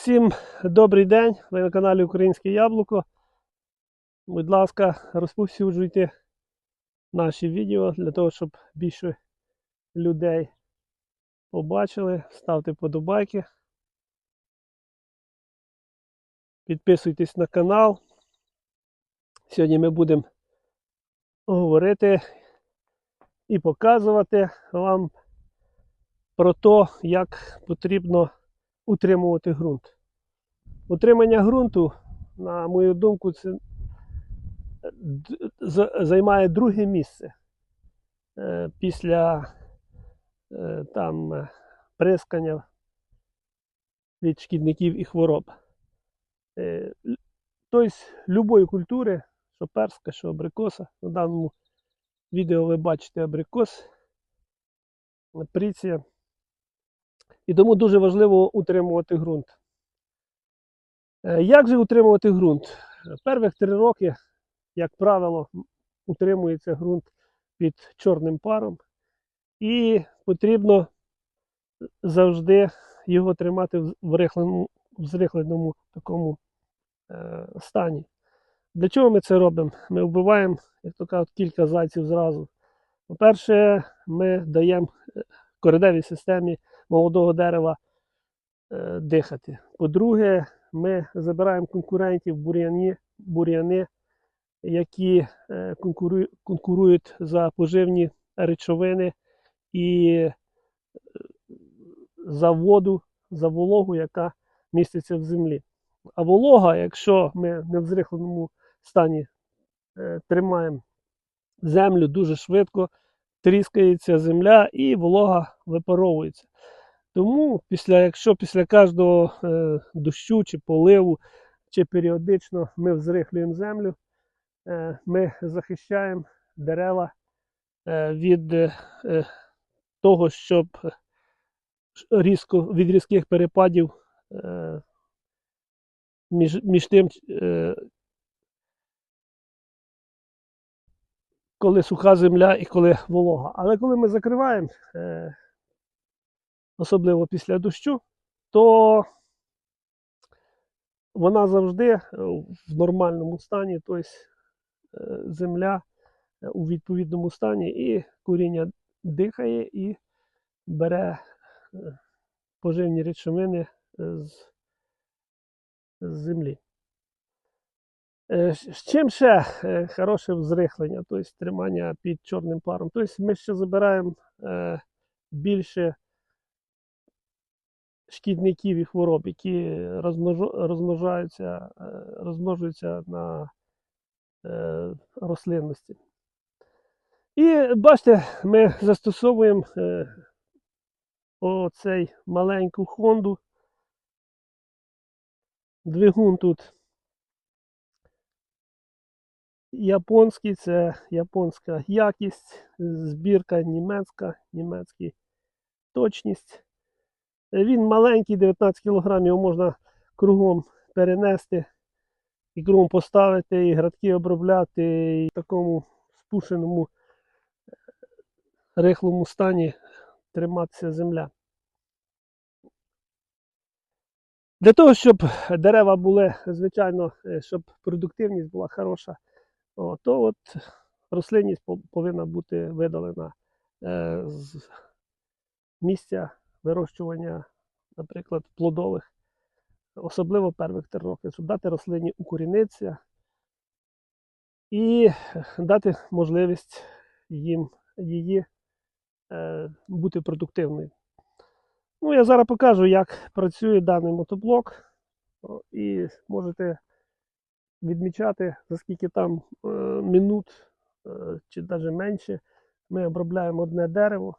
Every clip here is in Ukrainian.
Всім добрий день. Ви на каналі Українське Яблуко. Будь ласка, розповсюджуйте наші відео для того, щоб більше людей побачили. Ставте подобайки. Підписуйтесь на канал. Сьогодні ми будемо говорити і показувати вам про те, як потрібно утримувати ґрунт. Утримання ґрунту, на мою думку, це займає друге місце е, після е, там, прискання від шкідників і хвороб. Тобто, любої культури, що перська, що абрикоса. На даному відео ви бачите абрикос, приція. І тому дуже важливо утримувати ґрунт. Е, Як же утримувати ґрунт? Перших три роки, як правило, утримується ґрунт під чорним паром, і потрібно завжди його тримати в рихленому, в зрихленому такому е, стані. Для чого ми це робимо? Ми вбиваємо, як то кажуть, кілька зайців зразу. По-перше, ми даємо е, кореневій системі молодого дерева е, дихати. По-друге, ми забираємо конкурентів бур'яні, бур'яни, які е, конкуру- конкурують за поживні речовини і е, за воду, за вологу, яка міститься в землі. А волога, якщо ми не в зрихленому стані тримаємо землю дуже швидко, тріскається земля і волога випаровується. Тому, після, якщо після кожного е, дощу чи поливу, чи періодично ми взрихлюємо землю, е, ми захищаємо дерева е, від е, е, того, щоб різко, від різких перепадів е, між, між тим, е, коли суха земля і коли волога. Але коли ми закриваємо, е, особливо після дощу, то вона завжди е, в нормальному стані, тобто е, земля е, у відповідному стані, і коріння дихає і бере поживні речовини з, землі. З чим ще хороше взрихлення, тобто тримання під чорним паром. Тобто ми ще забираємо більше шкідників і хвороб, які розмножу- розмножаються, е, розмножуються на е, рослинності. І бачите, ми застосовуємо е, оцей маленьку Хонду. Двигун тут японський, це японська якість, збірка німецька, німецька точність. Він маленький, 19 кг, його можна кругом перенести і кругом поставити, і градки обробляти, і в такому спушеному рихлому стані триматися земля. Для того, щоб дерева були, звичайно, е, щоб продуктивність була хороша, то от рослинність повинна бути видалена е, з місця вирощування, наприклад, плодових, особливо первих три роки, щоб дати рослині укорінитися і дати можливість їм її е, бути продуктивною. Ну, я зараз покажу, як працює даний мотоблок, і можете відмічати, за скільки там е, минут е, чи навіть менше ми обробляємо одне дерево.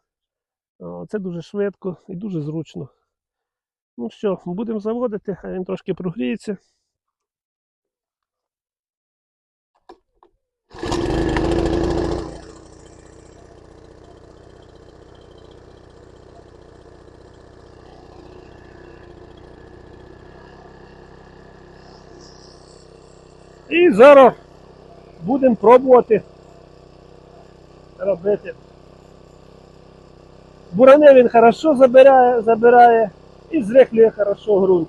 Це дуже швидко і дуже зручно. Ну що, будемо заводити, хай він трошки прогріється. І зараз будемо пробувати робити. Бурани він хорошо забирає, забирає і зрехлює хорошо ґрунт.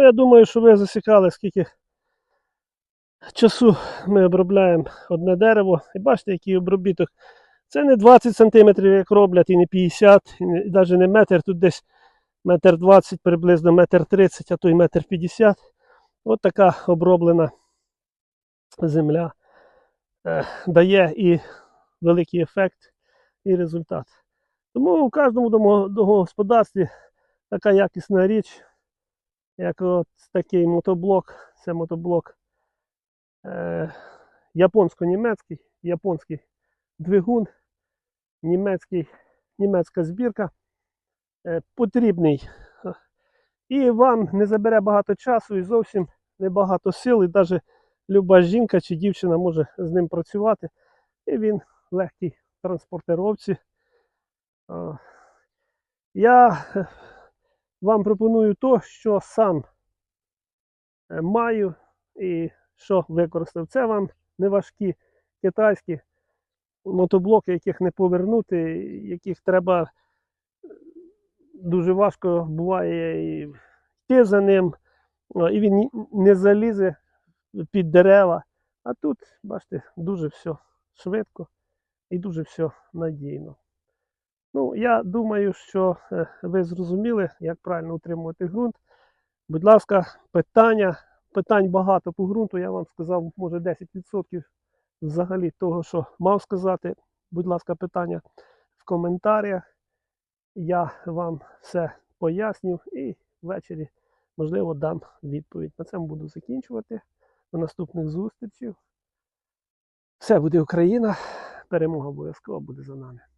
Ну, я думаю, що ви засікали, скільки часу ми обробляємо одне дерево. І бачите, який обробіток. Це не 20 см, як роблять, і не 50, і, навіть не метр, тут десь метр 20, приблизно метр 30, а то й метр 50. От така оброблена земля е, дає і великий ефект, і результат. Тому у кожному домогосподарстві така якісна річ, як от такий мотоблок, це мотоблок е, японсько-німецький, японський двигун, німецький, німецька збірка, е, потрібний. І вам не забере багато часу і зовсім небагато сил, і навіть люба жінка чи дівчина може з ним працювати. І він легкий в транспортировці. Я е, вам пропоную то, що сам е, маю і що використав. Це вам не важкі китайські мотоблоки, яких не повернути, яких треба е, дуже важко буває і йти за ним, і він не залізе під дерева. А тут, бачите, дуже все швидко і дуже все надійно. Ну, я думаю, що е, ви зрозуміли, як правильно утримувати ґрунт. Будь ласка, питання. Питань багато по ґрунту. Я вам сказав, може 10% взагалі того, що мав сказати. Будь ласка, питання в коментарях. Я вам все поясню і ввечері, можливо, дам відповідь. На цьому буду закінчувати. До наступних зустрічей. Все буде Україна. Перемога обов'язково буде за нами.